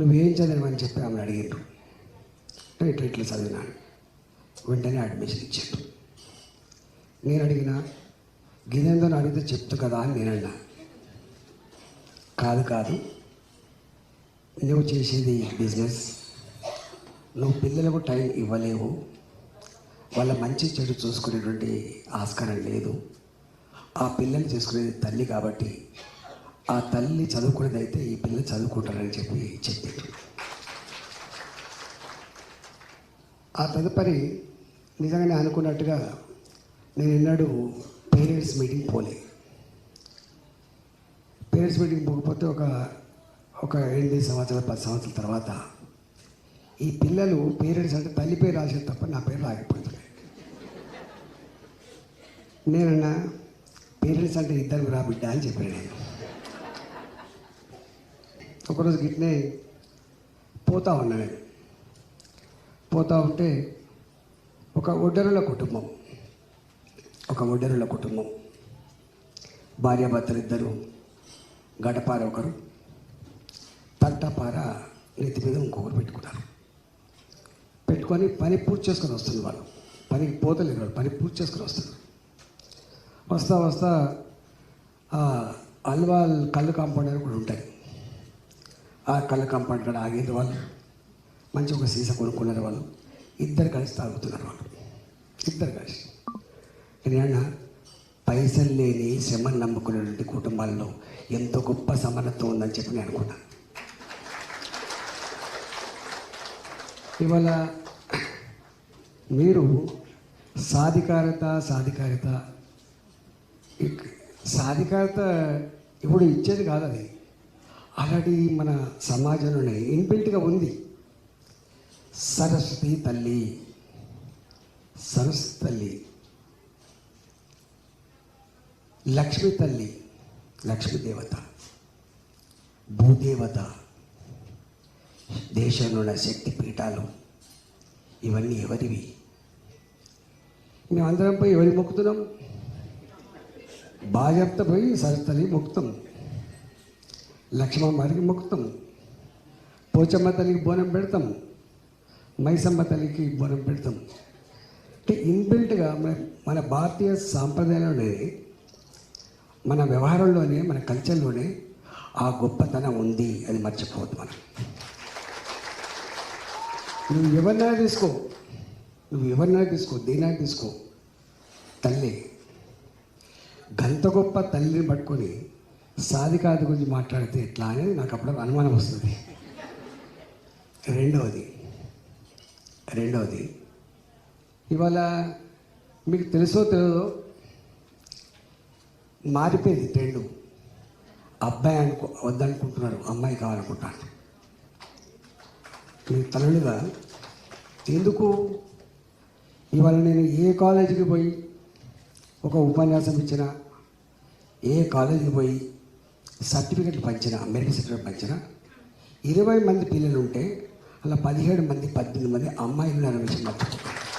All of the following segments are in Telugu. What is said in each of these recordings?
నువ్వేం చదివామని చెప్పి ఆమెను అడిగిండ్రు నేను ఇట్లా ఇట్లా చదివినాను వెంటనే అడ్మిషన్ ఇచ్చాడు. నేను అడిగిన గిదేందని అడిగితే చెప్తు కదా అని నేను అన్నా. కాదు కాదు. నువ్వు చేసేది బిజినెస్ నువ్వు పిల్లలకు టైం ఇవ్వలేవు. వాళ్ళ మంచి చెడు చూసుకునేటువంటి ఆస్కారం లేదు. ఆ పిల్లల్ని చేసుకునేది తల్లి కాబట్టి ఆ తల్లి చదువుకునేదైతే ఈ పిల్లలు చదువుకుంటారని చెప్పి చెప్పారు ఆ తదుపరి నిజంగానే అనుకున్నట్టుగా నేను ఎన్నడూ పేరెంట్స్ మీటింగ్ పోలే. పేరెంట్స్ మీటింగ్ పోకపోతే ఒక ఒక ఎనిమిది సంవత్సరాలు పది సంవత్సరాల తర్వాత ఈ పిల్లలు పేరెంట్స్ అంటే తల్లి పేరు రాసేది తప్ప నా పేరు రాకపోతుంది నేనన్నా పేరెంట్స్ అంటే ఇద్దరు రా బిడ్డ అని చెప్పాను నేను. ఒకరోజు గిట్నే పోతా ఉన్నా నేను పోతా ఉంటే ఒక ఒడ్డరుల కుటుంబం ఒక ఒడ్డరుల కుటుంబం. భార్యాభర్తలు ఇద్దరు గడపార ఒకరు తంటపార నెత్తి మీద ఇంకొకరు పెట్టుకున్నారు. పెట్టుకొని పని పూర్తి చేసుకొని వస్తుంది వాళ్ళు. పనికి పోతలేరు వాళ్ళు పని పూర్తి చేసుకొని వస్తారు వస్తా వస్తా ఆ అల్వాల్ కళ్ళు కాంపౌండ్ అని కూడా ఉంటాయి. ఆ కళ్ళ కంపార్ట్ కాడ ఆగేది వాళ్ళు. మంచి ఒక సీసా కొనుక్కున్నారు వాళ్ళు. ఇద్దరు కలిసి తాగుతున్నారు వాళ్ళు. ఇద్దరు కలిసి. నేను పైసలు లేని శ్రమను నమ్ముకునేటువంటి కుటుంబాల్లో ఎంతో గొప్ప సమానత్వం ఉందని చెప్పి నేను అనుకున్నాను ఇవాళ మీరు సాధికారత సాధికారత ఇక్- సాధికారత ఇప్పుడు ఇచ్చేది కాదు అది. అలాంటి మన సమాజంలోనే ఇన్బిల్ట్గా ఉంది. సరస్వతి తల్లి సరస్వతి తల్లి లక్ష్మి తల్లి లక్ష్మీ దేవత భూదేవత దేశంలో ఉన్న శక్తి పీఠాలు ఇవన్నీ ఎవరివి? మేమందరం పోయి ఎవరికి మొక్కుతున్నాం? భాజప్త పోయి సరస్వతి మొక్కుతాం. లక్ష్మమ్మ వారికి మొక్కుతాము. పోచమ్మ తల్లికి బోనం పెడతాం మైసమ్మ తల్లికి బోనం పెడతాం అంటే ఇన్బిల్ట్గా మన మన భారతీయ సాంప్రదాయంలోనే మన వ్యవహారంలోనే మన కల్చర్లోనే ఆ గొప్పతనం ఉంది అది మర్చిపోవద్దు మనం. నువ్వు ఎవరినైనా తీసుకో. నువ్వు ఎవరినైనా తీసుకో. దేనైనా తీసుకో. తల్లి. గంత గొప్ప తల్లిని పట్టుకొని సాధికారత గురించి మాట్లాడితే ఎట్లా అనేది నాకు అప్పుడు అనుమానం వస్తుంది. రెండవది రెండవది ఇవాళ మీకు తెలుసో తెలియదో మారిపోయింది ట్రెండు అబ్బాయి అనుకో వద్దనుకుంటున్నారు అమ్మాయి కావాలనుకుంటాను. మీ తల్లులుగా ఎందుకు? ఇవాళ నేను ఏ కాలేజీకి పోయి ఒక ఉపన్యాసం ఇచ్చిన ఏ కాలేజీకి పోయి సర్టిఫికెట్లు పంచిన మెరిట్ సర్టిఫికెట్ పంచిన ఇరవై మంది పిల్లలు ఉంటే అలా పదిహేడు మంది పద్దెనిమిది మంది అమ్మాయిలు ఉన్నారనే విషయం మర్చిపోకండి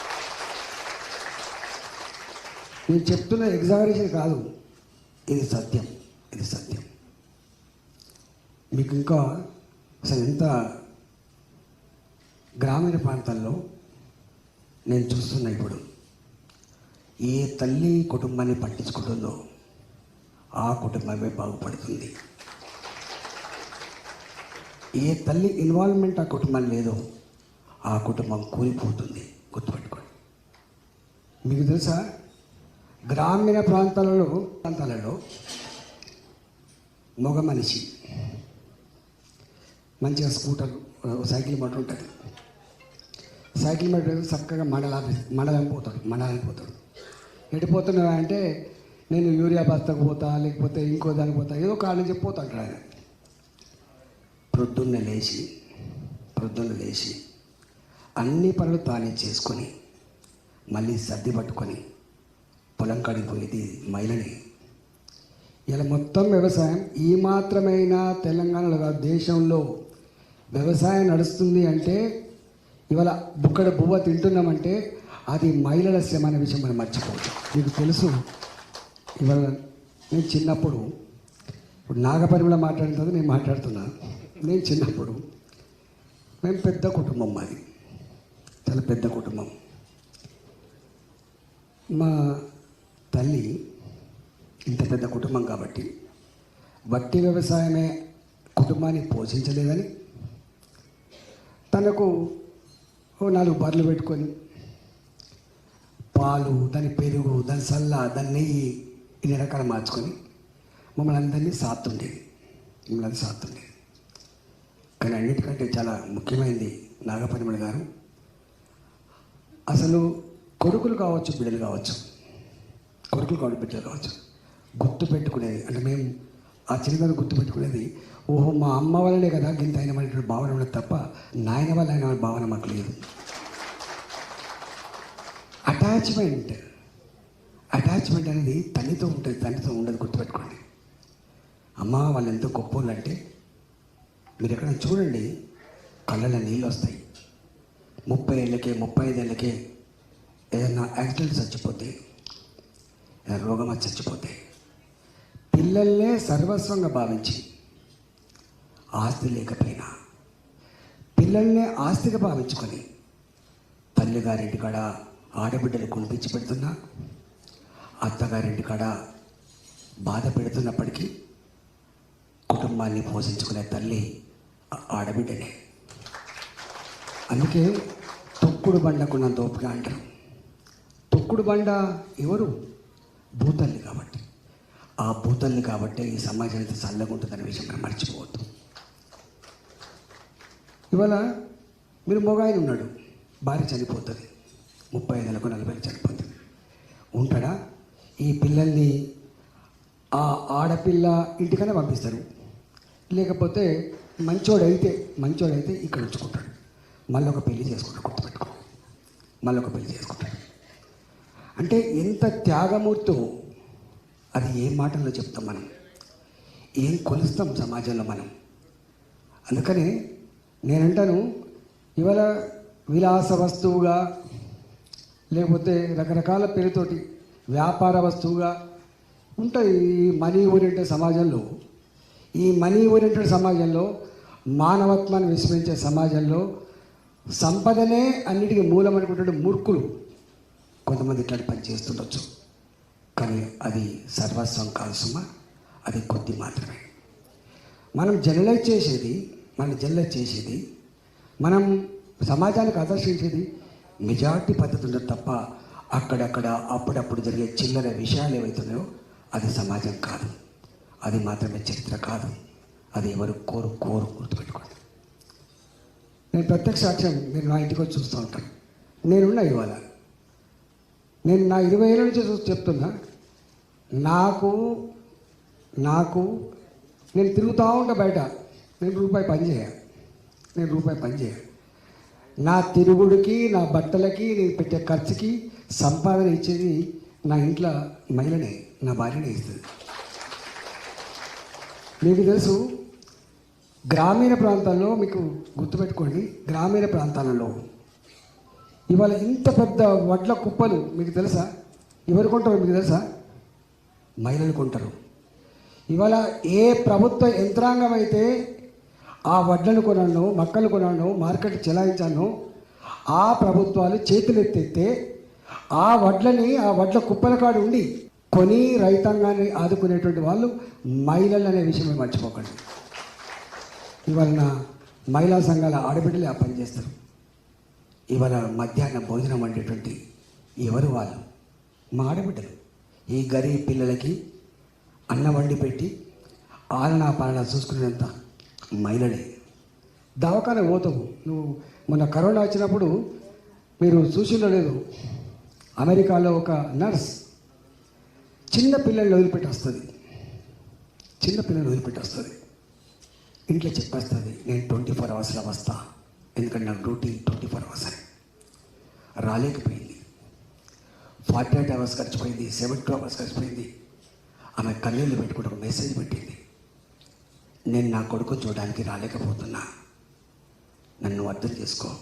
నేను చెప్తున్న ఎగ్జామినేషన్ కాదు. ఇది సత్యం. ఇది సత్యం. మీకు ఇంకా అసలు ఎంత గ్రామీణ ప్రాంతాల్లో నేను చూస్తున్నా ఇప్పుడు. ఏ తల్లి కుటుంబాన్ని పట్టించుకుంటుందో ఆ కుటుంబమే బాగుపడుతుంది. ఏ తల్లి ఇన్వాల్వ్మెంట్ ఆ కుటుంబం లేదో ఆ కుటుంబం కూలిపోతుంది. గుర్తుపెట్టుకోండి. మీకు తెలుసా? గ్రామీణ ప్రాంతాలలో ప్రాంతాలలో మగ మనిషి మంచిగా స్కూటర్ సైకిల్ మోటార్ ఉంటుంది సైకిల్ మోటర్ చక్కగా మండలా మండలం పోతాడు మండలానికి పోతాడు. ఎడిపోతున్నావా అంటే నేను యూరియా బస్తాకు పోతా లేకపోతే ఇంకో దానికి పోతా ఏదో కాడ చెప్పిపోతా పోతా అంటాడు ఆయన. ప్రొద్దున్న లేచి ప్రొద్దున్న లేచి అన్ని పనులు తానే చేసుకొని మళ్ళీ సర్ది పట్టుకొని పొలం కాడికి పోయేది మహిళని. ఇలా మొత్తం వ్యవసాయం ఈ మాత్రమైనా తెలంగాణలో కాదు దేశంలో వ్యవసాయం నడుస్తుంది అంటే ఇవాళ బుక్కడ బువ్వ తింటున్నామంటే అది మహిళల శ్రమ అనే విషయం మనం మర్చిపోవచ్చు మీకు తెలుసు ఇవాళ నేను చిన్నప్పుడు ఇప్పుడు నాగపరిమళ మాట్లాడిన తర్వాత నేను మాట్లాడుతున్నా. నేను చిన్నప్పుడు మేము పెద్ద కుటుంబం మాది. చాలా పెద్ద కుటుంబం. మా తల్లి ఇంత పెద్ద కుటుంబం కాబట్టి వట్టి వ్యవసాయమే కుటుంబాన్ని పోషించలేదని తనకు ఓ నాలుగు బర్రెలు పెట్టుకొని పాలు దాని పెరుగు దాని సల్ల దాని నెయ్యి ఇన్ని రకాలు మార్చుకొని మమ్మల్ని అందరినీ సాత్తుండేది మిమ్మల్ని అది సాత్తుండేది కానీ అన్నిటికంటే చాలా ముఖ్యమైనది నాగపరిమళ గారు. అసలు కొడుకులు కావచ్చు బిడ్డలు కావచ్చు కొడుకులు కావచ్చు బిడ్డలు కావచ్చు గుర్తు పెట్టుకునేది. అంటే మేము ఆ చిన్నదాన్ని గుర్తు పెట్టుకునేది ఓహో మా అమ్మ వల్లనే కదా గింత అయిన అనేటువంటి భావన ఉన్నది తప్ప నాయన వల్ల అయిన భావన మాకు లేదు. అటాచ్మెంట్ అటాచ్మెంట్ అనేది తల్లితో ఉంటుంది తండ్రితో ఉండదు గుర్తుపెట్టుకోండి. అమ్మ వాళ్ళు ఎంతో గొప్పోళ్ళు అంటే మీరు ఎక్కడ చూడండి కళ్ళలో నీళ్ళు వస్తాయి. ముప్పై ఏళ్ళకే ముప్పై ఐదేళ్ళకే ఏదైనా యాక్సిడెంట్ చచ్చిపోతే ఏదైనా రోగం చచ్చిపోతే పిల్లల్నే సర్వస్వంగా భావించి ఆస్తి లేకపోయినా పిల్లల్నే ఆస్తిగా భావించుకొని తల్లిగారింటి కాడ ఆడబిడ్డలు కొనిపించి పెడుతున్నా అత్తగారింటి కాడ బాధ పెడుతున్నప్పటికీ కుటుంబాన్ని పోషించుకునే తల్లి ఆడబిడ్డనే. అందుకే తొక్కుడు బండకున్న ఓపిక అంటారు. తొక్కుడు బండ ఎవరు? భూతల్లి కాబట్టి. ఆ భూతల్ని కాబట్టి ఈ సమాజం ఎంత చల్లగా ఉంటుందనే విషయం మనం మర్చిపోవద్దు. ఇవాళ మీరు మొగాయన ఉన్నాడు. భార్య చనిపోతుంది. ముప్పై ఐదులకు నలభై చనిపోతుంది. ఉంటాడా? ఈ పిల్లల్ని ఆ ఆడపిల్ల ఇంటికనే పంపిస్తారు. లేకపోతే మంచోడైతే మంచోడైతే ఇక్కడ ఉంచుకుంటాడు. మళ్ళీ ఒక పెళ్ళి చేసుకుంటాడు గుర్తుపెట్టుకో. మళ్ళీ ఒక పెళ్ళి చేసుకుంటాడు. అంటే ఎంత త్యాగమూర్తో అది ఏ మాటల్లో చెప్తాం మనం? ఏం కొలుస్తాం సమాజంలో మనం? అందుకనే నేనంటాను ఇవాళ విలాస వస్తువుగా లేకపోతే రకరకాల పేరుతోటి వ్యాపార వస్తువుగా ఉంటాయి ఈ మనీ ఓరియంటెడ్ సమాజంలో. ఈ మనీ ఓరియంటెడ్ సమాజంలో మానవత్వాన్ని విస్మరించే సమాజంలో సంపదనే అన్నిటికీ మూలం అనుకుంటున్న మూర్ఖులు. కొంతమంది ఇట్లాంటి పని చేస్తుండొచ్చు. కానీ అది సర్వస్వం కాదు సుమా. అది కొద్ది మాత్రమే. మనం జనరలైజ్ చేసేది మనం జనరలైజ్ చేసేది మనం సమాజానికి ఆదర్శించేది మెజార్టీ పద్ధతి ఉండదు తప్ప అక్కడక్కడ అప్పుడప్పుడు జరిగే చిల్లర విషయాలు ఏవైతున్నాయో అది సమాజం కాదు. అది మాత్రమే చరిత్ర కాదు. అది ఎవరు కోరు కోరు గుర్తుపెట్టుకోండి. నేను ప్రత్యక్ష సాక్ష్యం నేను నా ఇంటికి వచ్చి చూస్తూ ఉంటాను. నేనున్నా ఇవాళ. నేను నా ఇరవై ఏళ్ళ నుంచి చూసి చెప్తున్నా. నాకు నాకు నేను తిరుగుతూ ఉంటా బయట. నేను రూపాయి పని చేయ. నేను రూపాయి పని చేయ. నా తిరుగుడికి నా బట్టలకి నేను పెట్టే ఖర్చుకి సంపాదన ఇచ్చేది నా ఇంట్లో మహిళనే నా భార్యనే ఇస్తుంది. మీకు తెలుసు గ్రామీణ ప్రాంతాల్లో మీకు గుర్తుపెట్టుకోండి గ్రామీణ ప్రాంతాలలో. ఇవాళ ఇంత పెద్ద వడ్ల కుప్పలు మీకు తెలుసా? ఎవరు కొంటారు మీకు తెలుసా? మహిళలు కొంటారు. ఇవాళ ఏ ప్రభుత్వ యంత్రాంగం అయితే ఆ వడ్లను కొనను మక్కలు కొనను మార్కెట్ చెలాయించాను ఆ ప్రభుత్వాలు చేతులు ఆ వడ్లని ఆ వడ్ల కుప్పల కాడు ఉండి కొని రైతాంగాన్ని ఆదుకునేటువంటి వాళ్ళు మహిళలు అనే విషయం మర్చిపోకండి. ఇవాళ మహిళా సంఘాల ఆడబిడ్డలే ఆ పని చేస్తారు. ఇవాళ మధ్యాహ్న భోజనం వండేటువంటి ఎవరు వాళ్ళు? మా ఆడబిడ్డలు. ఈ గరీబ్ పిల్లలకి అన్నం వండి పెట్టి ఆలనా పాలన చూసుకునేంత మహిళలే. దవాఖాన పోతావు. నువ్వు మొన్న కరోనా వచ్చినప్పుడు మీరు చూసిందో లేదు అమెరికాలో ఒక నర్స్ చిన్న పిల్లల్ని వదిలిపెట్టి వస్తుంది చిన్న పిల్లల్ని వదిలిపెట్టి వస్తుంది ఇంట్లో చెప్పేస్తుంది నేను ట్వంటీ ఫోర్ అవర్స్లో వస్తా. ఎందుకంటే నాకు డ్యూటీ ట్వంటీ ఫోర్ అవర్స్ అని. రాలేకపోయింది. ఫార్టీ ఎయిట్ అవర్స్ ఖర్చుపోయింది సెవెంటీ టూ అవర్స్ ఖర్చుపోయింది ఆమె కన్నీళ్ళు పెట్టుకుంటే ఒక మెసేజ్ పెట్టింది. నేను నా కొడుకు చూడడానికి రాలేకపోతున్నా. నన్ను అర్థం చేసుకో.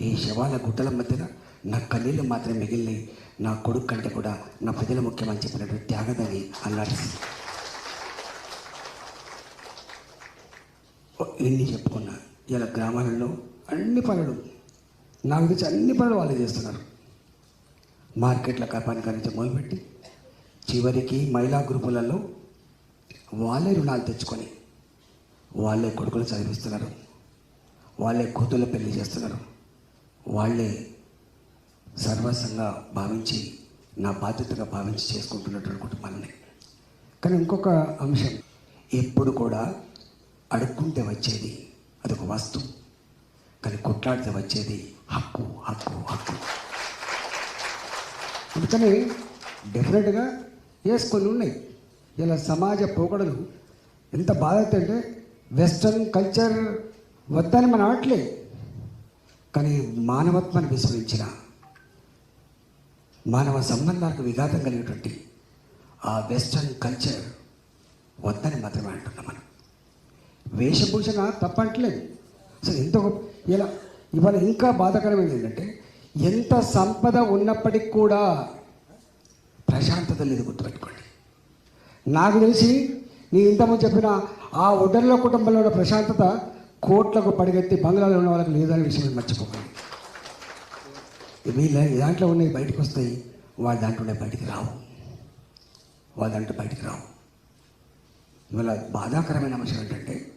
ఈ శవాల గుట్టల మధ్యన నా కన్నీళ్ళు మాత్రమే మిగిలినాయి నా కొడుకు కంటే కూడా నా ప్రజల ముఖ్యమని చెప్పినట్టు త్యాగదని అన్నాడు. ఎన్ని చెప్పుకున్నా. ఇలా గ్రామాలలో అన్ని పనులు నాకు తెచ్చి అన్ని పనులు వాళ్ళే చేస్తున్నారు. మార్కెట్ల పని నుంచి మొదలుపెట్టి చివరికి మహిళా గ్రూపులలో వాళ్ళే రుణాలు తెచ్చుకొని వాళ్ళే కొడుకులు చదివిస్తున్నారు. వాళ్ళే కూతుళ్ళ పెళ్ళి చేస్తున్నారు. వాళ్ళే సర్వస్వంగా భావించి నా బాధ్యతగా భావించి చేసుకుంటున్నటువంటి కుటుంబాలని. కానీ ఇంకొక అంశం ఎప్పుడు కూడా అడుక్కుంటే వచ్చేది అదొక వస్తువు. కానీ కొట్లాడితే వచ్చేది హక్కు హక్కు హక్కు. అందుకని డెఫినెట్గా ఎస్ కొన్ని ఉన్నాయి. ఇలా సమాజ పోకడలు ఎంత బాధ అంటే వెస్ట్రన్ కల్చర్ వద్దని మనం ఆటలే. కానీ మానవత్వాన్ని విస్మరించిన మానవ సంబంధాలకు విఘాతం కలిగినటువంటి ఆ వెస్ట్రన్ కల్చర్ వద్దని మాత్రమే అంటున్నాం మనం. వేషభూషణ తప్పట్లేదు. అసలు ఎంత ఇలా ఇవాళ ఇంకా బాధాకరమైనది ఏంటంటే ఎంత సంపద ఉన్నప్పటికీ కూడా ప్రశాంతత లేదు గుర్తుపెట్టుకోండి. నాకు తెలిసి నీ ఇంతకుముందు చెప్పిన ఆ ఒడ్డర్ల కుటుంబంలో ఉన్న ప్రశాంతత కోట్లకు పడిగెత్తి బంగ్లాలో ఉన్న వాళ్ళకి లేదనే విషయం మర్చిపోకండి వీళ్ళ దాంట్లో ఉన్నాయి బయటకు వస్తాయి వాళ్ళ దాంట్లో ఉన్నాయి బయటికి రావు. వాళ్ళ దాంట్లో బయటికి రావు. ఇవాళ బాధాకరమైన అంశం ఏంటంటే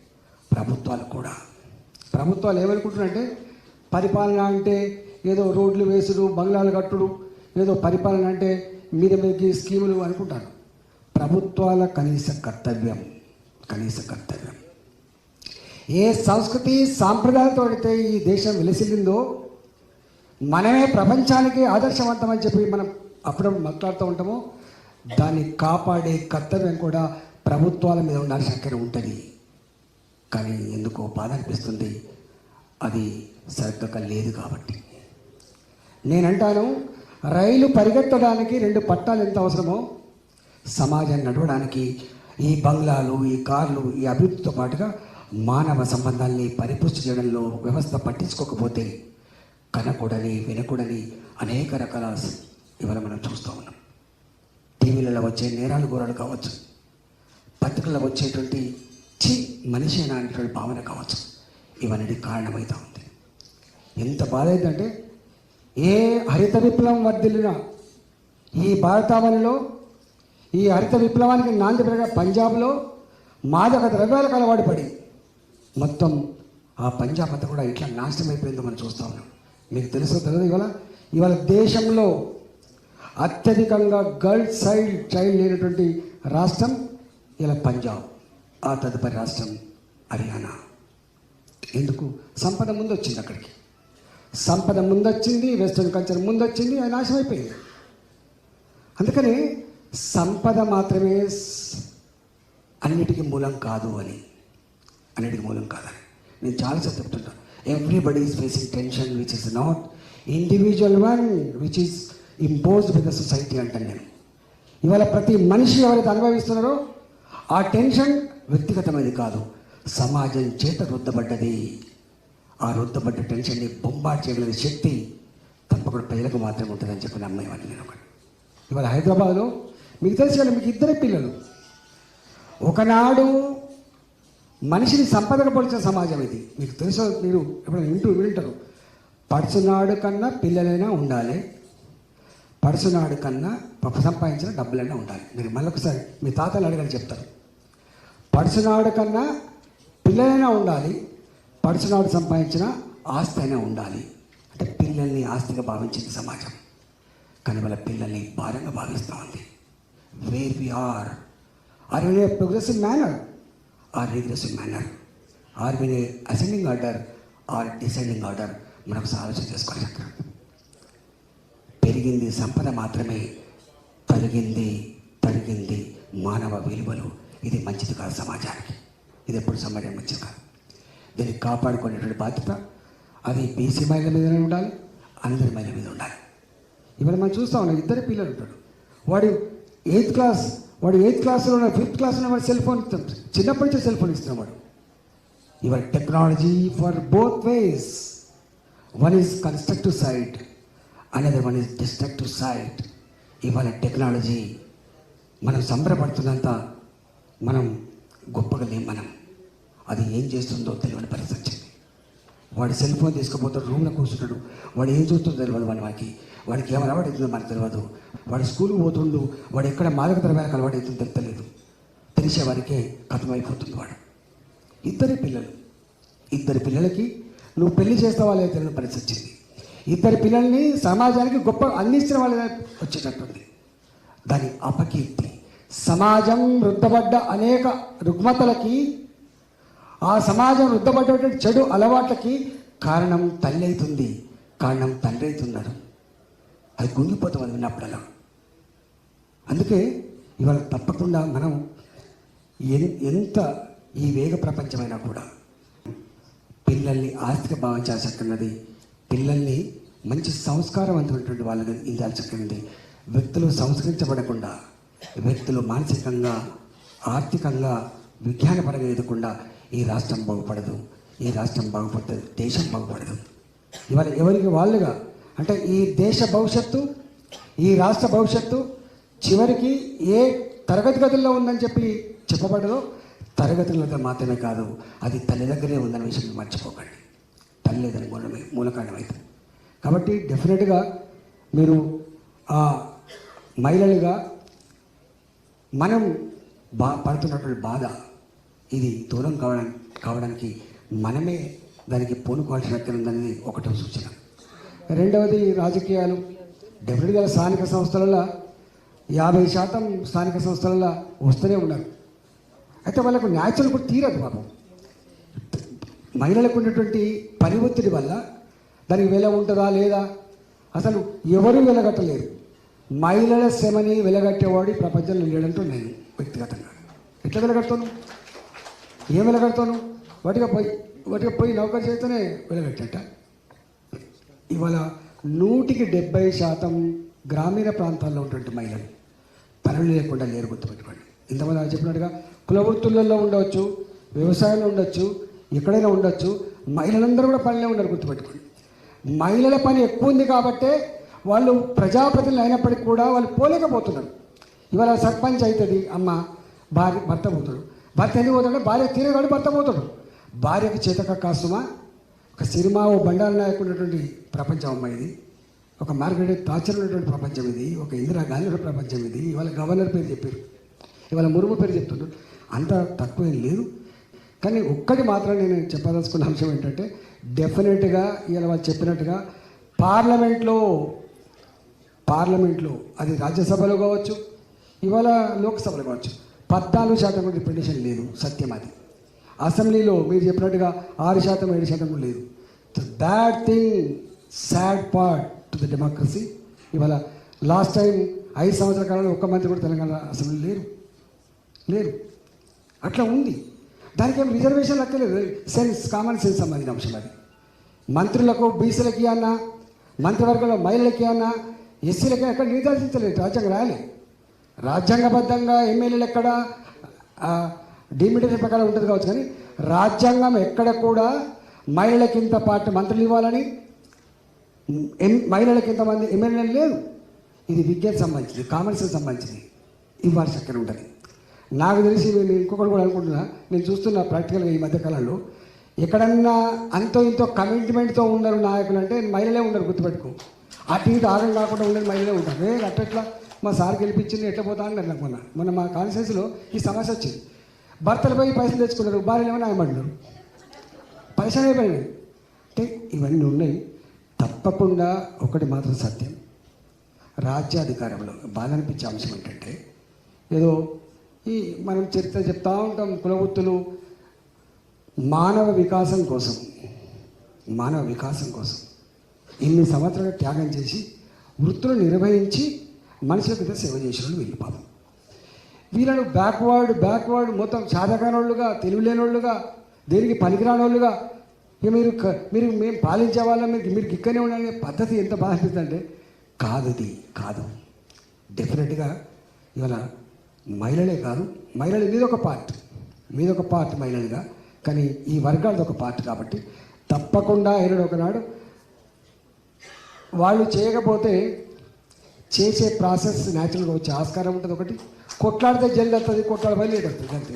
ప్రభుత్వాలు కూడా. ప్రభుత్వాలు ఏమనుకుంటున్నారంటే పరిపాలన అంటే ఏదో రోడ్లు వేసుడు బంగ్లాలు కట్టుడు ఏదో పరిపాలన అంటే మీద మీదకి స్కీములు అనుకుంటారు. ప్రభుత్వాల కనీస కర్తవ్యం కనీస కర్తవ్యం. ఏ సంస్కృతి సాంప్రదాయంతో అయితే ఈ దేశం వెలిసిల్లిందో మనమే ప్రపంచానికి ఆదర్శవంతమని చెప్పి మనం అప్పుడప్పుడు మాట్లాడుతూ ఉంటామో. దాన్ని కాపాడే కర్తవ్యం కూడా ప్రభుత్వాల మీద ఉండాల్సిన చక్కెర ఉంటుంది. కానీ ఎందుకో బాధ అనిపిస్తుంది. అది సరిగ్గా లేదు కాబట్టి. నేనంటాను రైలు పరిగెత్తడానికి రెండు పట్టాలు ఎంత అవసరమో సమాజం నడవడానికి ఈ బంగ్లాలు ఈ కార్లు ఈ అభివృద్ధితో పాటుగా మానవ సంబంధాల్ని పరిపుష్టి చేయడంలో వ్యవస్థ పట్టించుకోకపోతే కనకూడని వినకూడని అనేక రకాల ఇవాళ మనం చూస్తూ ఉన్నాం. టీవీలలో వచ్చే నేరాలు గోరాలు కావచ్చు. పత్రికల్లో వచ్చేటువంటి చి మనిషి అనేటువంటి భావన కావచ్చు. ఇవన్నీ కారణమవుతా ఉంది. ఎంత బాధ ఏ హరిత విప్లవం వర్ధిల్లినా ఈ భారతావనిలో ఈ హరిత విప్లవానికి నాంది పెరగ పంజాబ్లో మాదక ద్రవ్యాలకు అలవాటు పడి మొత్తం ఆ పంజాబ్ అంతా కూడా ఇట్లా నాశనం అయిపోయిందో మనం చూస్తూ ఉన్నాం. మీకు తెలుసో తెలియదు ఇవాళ? ఇవాళ దేశంలో అత్యధికంగా గర్ల్ సైడ్ చైల్డ్ లేనటువంటి రాష్ట్రం ఇలా పంజాబ్ ఆ తదుపరి రాష్ట్రం హర్యానా. ఎందుకు? సంపద ముందు వచ్చింది అక్కడికి. సంపద ముందొచ్చింది వెస్ట్రన్ కల్చర్ ముందొచ్చింది అది నాశనం అయిపోయింది. అందుకని సంపద మాత్రమే అన్నిటికీ మూలం కాదు అని. అన్నిటికీ మూలం కాదని. నేను చాలాసార్లు చెప్తుంటాను. Everybody is facing tension which is not individual one which is imposed by the society అంటాను నేను. ఇవాళ ప్రతి మనిషి ఎవరైతే అనుభవిస్తున్నారో ఆ టెన్షన్ వ్యక్తిగతమైనది కాదు సమాజం చేత రుద్దబడ్డది. ఆ రుద్దబడ్డ టెన్షన్ని బొంబాట్ చేయగలిగిన శక్తి తప్పకుండా ప్రజలకు మాత్రమే ఉంటుందని చెప్పిన అమ్మాయి నేను ఒకటి. ఇవాళ హైదరాబాద్లో మీకు తెలిసి వాళ్ళు మీకు ఇద్దరే పిల్లలు. ఒకనాడు మనిషిని సంపదకు పొడిచిన సమాజం ఇది. మీకు తెలుసు మీరు ఎప్పుడైనా వింటూ వింటారు? పడుచున్నాడు కన్నా పిల్లలైనా ఉండాలి. పడుచున్నాడు కన్నా సంపాదించిన డబ్బులైనా ఉండాలి. మీరు మళ్ళొకసారి మీ తాతలు అడగని చెప్తారు. పడుచున్నాడు కన్నా పిల్లలైనా ఉండాలి. పడుచునాడు సంపాదించిన ఆస్తి అయినా ఉండాలి. అంటే పిల్లల్ని ఆస్తిగా భావించింది సమాజం. కానీ వాళ్ళ పిల్లల్ని భారంగా భావిస్తూ ఉంది where we are are a progressive manner or regressive manner or in ascending order or descending order. మనకు ఆలోచన చేసుకోవాలి అక్కడ పెరిగింది సంపద మాత్రమే తరిగింది తరిగింది మానవ విలువలు. ఇది మంచిది కాదు సమాజానికి. ఇది ఎప్పుడు సమాజం మంచిది కాదు. దీన్ని కాపాడుకునేటువంటి బాధ్యత అది బీసీ మహిళల మీదనే ఉండాలి అందరి మహిళల మీద ఉండాలి. ఇవాళ మనం చూస్తా ఉన్నాం ఇద్దరు పిల్లలు ఉంటాడు వాడు ఎయిత్ క్లాస్ వాడు ఎయిత్ క్లాస్లో ఉన్న ఫిఫ్త్ క్లాస్లో వాడు సెల్ ఫోన్ ఇస్తాం చిన్నప్పటి నుంచే సెల్ ఫోన్ ఇస్తున్నాడు వాడు. Technology for both ways one is constructive side another one is destructive side ఇవాళ టెక్నాలజీ మనం సంబరపడుతున్నంత మనం గొప్పగా లేం మనం. అది ఏం చేస్తుందో తెలియని పరిస్థితి. వాడు సెల్ ఫోన్ తీసుకుపోతాడు రూమ్లో కూర్చుంటాడు వాడు ఏం చూస్తుందో తెలియదు వాడి వాడికి వాడికి ఏమైనా అలవాటు అవుతుందో మనకు తెలియదు వాడు స్కూల్కి పోతుండు వాడు ఎక్కడ మాదక ద్రవ్యాలకు అలవాటు అవుతుందో తెలియలేదు తెలిసే వారికే కథమైపోతుంది వాడు. ఇద్దరి పిల్లలు. ఇద్దరి పిల్లలకి నువ్వు పెళ్ళి చేస్తావా లేదా తెలియని పరిస్థితి వచ్చింది. ఇద్దరి పిల్లల్ని సమాజానికి గొప్ప అందించిన వాళ్ళ వచ్చేటట్టుంది. దాని అపకీర్తి. సమాజం రుద్దబడ్డ అనేక రుగ్మతలకి ఆ సమాజం రుద్దబడ్డటువంటి చెడు అలవాట్లకి కారణం తల్లి అవుతుంది కారణం తండ్రి అవుతున్నాడు అది కుంగిపోతాం అది విన్నప్పుడల్లా అందుకే ఇవాళ తప్పకుండా మనం ఎన్- ఎంత ఈ వేగ ప్రపంచమైనా కూడా పిల్లల్ని ఆర్థిక భావించాల్సి చక్కన్నది పిల్లల్ని మంచి సంస్కారవంతమైనటువంటి వాళ్ళని ఇందాల్సి చక్కన్నది వ్యక్తులు సంస్కరించబడకుండా వ్యక్తులు మానసికంగా ఆర్థికంగా విజ్ఞానపరంగా ఎదగకుండా ఈ రాష్ట్రం బాగుపడదు ఈ రాష్ట్రం బాగుపడుతుంది దేశం బాగుపడదు. ఇవాళ ఎవరికి వాళ్ళుగా అంటే ఈ దేశ భవిష్యత్తు ఈ రాష్ట్ర భవిష్యత్తు చివరికి ఏ తరగతి గదుల్లో ఉందని చెప్పి చెప్పబడదో తరగతులలో మాత్రమే కాదు అది తల్లి దగ్గరే ఉందన్న విషయం మర్చిపోకండి. తల్లి దాని మూలమే మూలకారణమైతే. కాబట్టి డెఫినెట్గా మీరు ఆ మహిళలుగా మనం బా పడుతున్నటువంటి బాధ ఇది దూరం కావడానికి కావడానికి మనమే దానికి పూనుకోవాల్సిన వ్యక్తి ఉందనేది ఒకటో సూచన. రెండవది రాజకీయాలు. డెఫినెట్గా స్థానిక సంస్థలలో యాభై శాతం స్థానిక సంస్థలలో వస్తూనే ఉన్నారు. అయితే వాళ్ళకు న్యాచురల్ కూడా తీరదు పాపం. మహిళలకు ఉన్నటువంటి పని ఒత్తిడి వల్ల దానికి వెల ఉంటుందా లేదా? అసలు ఎవరు వెలగట్టలేరు. మహిళల శ్రమని వెలగట్టేవాడు ప్రపంచంలో లేడంటూ నేను వ్యక్తిగతంగా. ఎట్లా వెలగడతాను? ఏం వెలగడతాను? వాటిగా పోయి వాటిగా పోయి నౌకరు చేస్తేనే వెలగట్టట. ఇవాళ నూటికి డెబ్బై శాతం గ్రామీణ ప్రాంతాల్లో ఉన్నటువంటి మహిళలు పనులు లేకుండా లేరు గుర్తుపెట్టుకోండి. ఇంతమంది చెప్పినట్టుగా కులవృత్తులలో ఉండవచ్చు వ్యవసాయంలో ఉండొచ్చు ఎక్కడైనా ఉండొచ్చు మహిళలందరూ కూడా పనిలో ఉండరు గుర్తుపెట్టుకోండి. మహిళల పని ఎక్కువ ఉంది కాబట్టే వాళ్ళు ప్రజాప్రతినిధులు అయినప్పటికీ కూడా వాళ్ళు పోలేకపోతున్నారు. ఇవాళ సర్పంచ్ అవుతుంది అమ్మ భార్య భర్త పోతాడు. భర్త ఎందుకు పోతాడు భార్య తీరగాడు భర్త పోతాడు. భార్యకు చేతక కాసుమా? ఒక సినిమా ఓ బండారు నాయకు ఉన్నటువంటి ప్రపంచం అమ్మాయి ఇది. ఒక మార్గరెట్ తాచర్ ఉన్నటువంటి ప్రపంచం ఇది. ఒక ఇందిరా గాంధీ ప్రపంచం ఇది. ఇవాళ గవర్నర్ పేరు చెప్పారు. ఇవాళ మురుగు పేరు చెప్తున్నారు అంత తక్కువ ఏం లేదు. కానీ ఒక్కటి మాత్రం నేను చెప్పదలుచుకున్న అంశం ఏంటంటే డెఫినెట్గా ఇవాళ వాళ్ళు చెప్పినట్టుగా పార్లమెంట్లో పార్లమెంట్లో అది రాజ్యసభలో కావచ్చు ఇవాళ లోక్సభలో కావచ్చు పద్నాలుగు శాతం కూడా రిప్రజెంటేషన్ లేదు. సత్యం అది. అసెంబ్లీలో మీరు చెప్పినట్టుగా ఆరు శాతం ఏడు శాతం కూడా లేదు. Bad thing sad part to the democracy ఇవాళ లాస్ట్ టైం ఐదు సంవత్సరాల కాలంలో ఒక్క మంత్రి కూడా తెలంగాణ అసెంబ్లీ లేరు. లేరు. అట్లా ఉంది. దానికి ఏం రిజర్వేషన్ అక్కర్లేదు సెన్స్ కామన్ సెన్స్ సంబంధించిన అంశం అది. మంత్రులకు బీసీలకి అన్నా మంత్రివర్గంలో మహిళలకి అన్నా ఎస్సీలకి ఎక్కడ నిర్దేశించలేదు రాజ్యాంగం రాలే రాజ్యాంగబద్ధంగా ఎమ్మెల్యేలు ఎక్కడ డిమిటేషన్ ప్రకారం ఉంటుంది కావచ్చు కానీ రాజ్యాంగం ఎక్కడ కూడా మహిళలకి ఇంత పార్టీ మంత్రులు ఇవ్వాలని ఎం మహిళలకి ఇంతమంది ఎమ్మెల్యేలు లేదు ఇది విద్యకు సంబంధించింది కామర్స్కి సంబంధించింది ఇవ్వాల్సి అక్కడ ఉంటుంది. నాకు తెలిసి నేను ఇంకొకటి కూడా అనుకుంటున్నా నేను చూస్తున్న ప్రాక్టికల్గా ఈ మధ్యకాలంలో ఎక్కడన్నా అంతో ఇంతో కమిట్మెంట్తో ఉన్నారు నాయకులు అంటే మహిళలే ఉండరు గుర్తుపెట్టుకో. అటు ఇటు ఆగం కాకుండా ఉండేది మహిళలే ఉంటారు. ఏ అట్లా మా సార్ గెలిపించింది ఎట్లా పోతా అన్నారు నాకు మొన్న మొన్న మా కాన్సెన్స్లో ఈ సమస్య వచ్చింది. భర్తలు పోయి పైసలు తెచ్చుకున్నారు భార్యలు ఏమైనా ఆయమడ్లు పైసలు అయిపోయినాయి. అంటే ఇవన్నీ ఉన్నాయి. తప్పకుండా ఒకటి మాత్రం సత్యం. రాజ్యాధికారంలో బాధ అనిపించే అంశం ఏంటంటే ఏదో ఈ మనం చరిత్ర చెప్తా ఉంటాం కులవృత్తులు మానవ వికాసం కోసం. మానవ వికాసం కోసం. ఇన్ని సంవత్సరాలు త్యాగం చేసి వృత్తులు నిర్వహించి మనుషులకు మీద సేవ చేసిన వెళ్ళిపోతాం వీళ్ళు పాపం. వీళ్ళను బ్యాక్వర్డ్ బ్యాక్వర్డ్ మొత్తం చాదకానోళ్ళుగా తెలివిలేనోళ్ళుగా దేనికి పనికిరానోళ్ళుగా ఇక మీరు మీరు మేము పాలించే వాళ్ళం మీరు మీరు ఇక్కడనే ఉండాలనే పద్ధతి ఎంత బాగా అనిపిస్తుందంటే కాదు. ఇది కాదు డెఫినెట్గా ఇవాళ మహిళలే కాదు మహిళల మీద ఒక పార్ట్ మీద ఒక పార్ట్ మహిళలుగా కానీ ఈ వర్గాలది ఒక పార్ట్ కాబట్టి తప్పకుండా ఏనాడు ఒకనాడు వాళ్ళు చేయకపోతే చేసే ప్రాసెస్ న్యాచురల్గా వచ్చే ఆస్కారం ఉంటుంది ఒకటి. కొట్లాడితే జల్లు వస్తుంది కొట్లాడ బయలు వస్తుంది అంతే.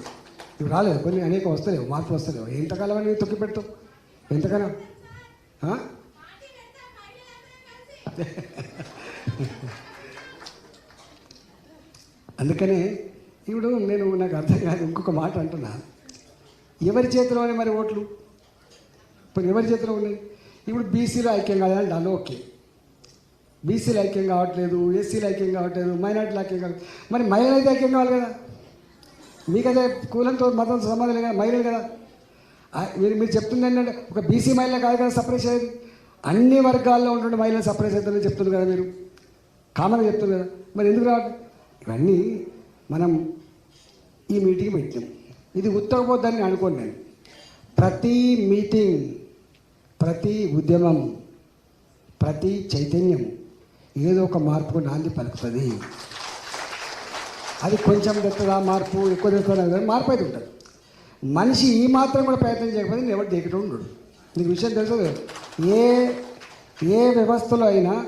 ఇవి రాలేదు కొన్ని అనేక వస్తలేవు మార్పు వస్తలేవు. ఎంతకాలం అని తొక్కి పెడతావు? ఎంతకాలం? అందుకనే ఇప్పుడు నేను నాకు అర్థం కాదు ఇంకొక మాట అంటున్నా. ఎవరి చేతిలోనే మరి ఓట్లు? ఇప్పుడు ఎవరి చేతిలో ఉన్నాయి? ఇప్పుడు బీసీలో ఐక్యం కాదని దాన్ని ఓకే. బీసీలు ఐక్యం కావట్లేదు ఎస్సీలు ఐక్యం కావట్లేదు మైనార్టీలు ఐక్యం కావట్లేదు. మరి మహిళలు అయితే ఐక్యం కావాలి కదా? మీకదే కులంతో మతం సంబంధం లేదు కదా? మహిళలు కదా? మీరు మీరు చెప్తుంది ఏంటంటే ఒక బీసీ మహిళ కాదు కదా సపరేట్ అయ్యేది అన్ని వర్గాల్లో ఉంటుండే మహిళలు సపరేట్ అవుతుందని చెప్తుంది కదా మీరు? కామన్గా చెప్తుంది కదా? మరి ఎందుకు రావట్లేదు ఇవన్నీ మనం ఈ మీటింగ్ పెట్టాం ఇది ఉత్తరపోద్దని అనుకోను నేను. ప్రతి మీటింగ్ ప్రతి ఉద్యమం ప్రతి చైతన్యం ఏదో ఒక మార్పు నాంది పలుకుతుంది. అది కొంచెం తెస్తుందా మార్పు ఎక్కువ తెస్తుందా కానీ మార్పు అయితే ఉంటుంది. మనిషి ఈ మాత్రం కూడా ప్రయత్నం చేయకపోతే నేను ఎవరు దిగటం ఉండడు. నీకు విషయం తెలుసు ఏ ఏ వ్యవస్థలో అయినా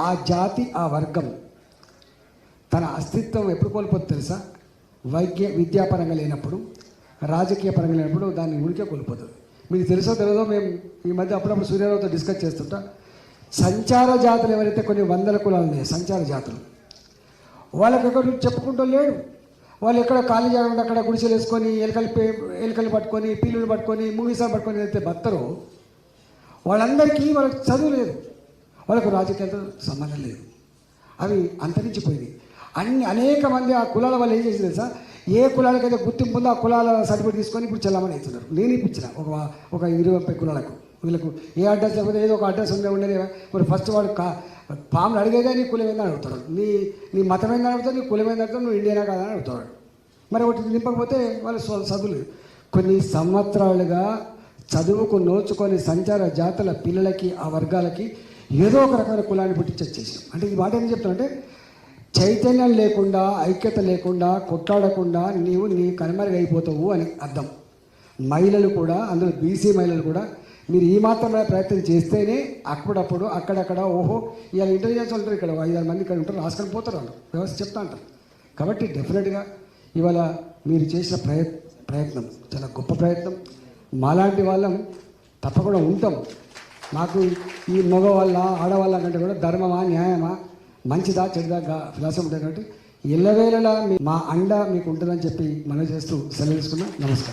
ఆ జాతి ఆ వర్గం తన అస్తిత్వం ఎప్పుడు కోల్పోతుంది తెలుసా? వైద్య విద్యాపరంగా లేనప్పుడు రాజకీయ పరంగా లేనప్పుడు దాన్ని ఉనికే కోల్పోతుంది. మీకు తెలుసో తెలియదో మేము ఈ మధ్య అప్పుడప్పుడు సూర్యరావుతో డిస్కస్ చేస్తుంటా. సంచార జాతులు ఎవరైతే కొన్ని వందల కులాలు ఉన్నాయి సంచార జాతులు వాళ్ళకి ఎక్కడ చెప్పుకుంటూ లేడు వాళ్ళు ఎక్కడ ఖాళీ జాగా అక్కడ గుడిసెలు వేసుకొని ఎలుకలు పే- ఎలుకలు పట్టుకొని పీలులు పట్టుకొని మూవీసాలు పట్టుకొని అయితే బత్తరో వాళ్ళందరికీ వాళ్ళకి చదువు లేదు. వాళ్ళకు రాజకీయాలతో సంబంధం లేదు. అవి అంతరించిపోయింది అన్ని అనేక మంది ఆ కులాల వాళ్ళు ఏం చేసింది తెలుసా? ఏ కులాలకైతే గుర్తింపు ఉందో ఆ కులాల సర్టిఫికేట్ తీసుకొని ఇప్పుడు చెల్లమని అవుతున్నారు. నేను ఇప్పించిన ఒక ఒక ఇరవై ముప్పై కులాలకు. వీళ్ళకు ఏ అడ్రస్ లేకపోతే ఏదో ఒక అడ్రస్ ఉండే ఉండేది. మరి ఫస్ట్ వాడు కా పాములు అడిగేదే నీ కులం ఏందని అడుగుతాడు. నీ నీ మతం ఏందని అడుగుతాడు నీ కులం ఏందని అడుగుతాడు నువ్వు ఇండియనా కాదని అడుగుతాడు. మరి ఒకటి నింపకపోతే వాళ్ళు స్వ- చదువులు కొన్ని సంవత్సరాలుగా చదువుకు నోచుకొని సంచార జాతుల పిల్లలకి ఆ వర్గాలకి ఏదో ఒక రకమైన కులాన్ని పుట్టించి అంటే ఈ మాట ఏం చెప్తానంటే చైతన్యం లేకుండా ఐక్యత లేకుండా కొట్లాడకుండా నీవు నీ కనుమరుగైపోతావు అని అర్థం. మహిళలు కూడా అందులో బీసీ మహిళలు కూడా మీరు ఈ మాత్రమే ప్రయత్నం చేస్తేనే అప్పుడప్పుడు అక్కడక్కడ ఓహో ఇవాళ ఇంటెలిజెన్స్ ఉంటారు ఇక్కడ ఐదారు మంది ఇక్కడ ఉంటారు రాసుకొని పోతారు వాళ్ళు. వ్యవస్థ చెప్తా అంటారు కాబట్టి డెఫినెట్గా ఇవాళ మీరు చేసిన ప్రయ ప్రయత్నం చాలా గొప్ప ప్రయత్నం. మాలాంటి వాళ్ళం తప్పకుండా ఉంటాం. మాకు ఈ మగవాళ్ళ ఆడవాళ్ళ కంటే కూడా ధర్మమా న్యాయమా మంచిదా చెడుదా ఫిలాసఫీ ఉంటుంది కాబట్టి ఎల్లవేళలా మీ- మా అండ మీకు ఉంటుందని చెప్పి మనం చేస్తూ సెలవు తీసుకున్నాం నమస్కారం.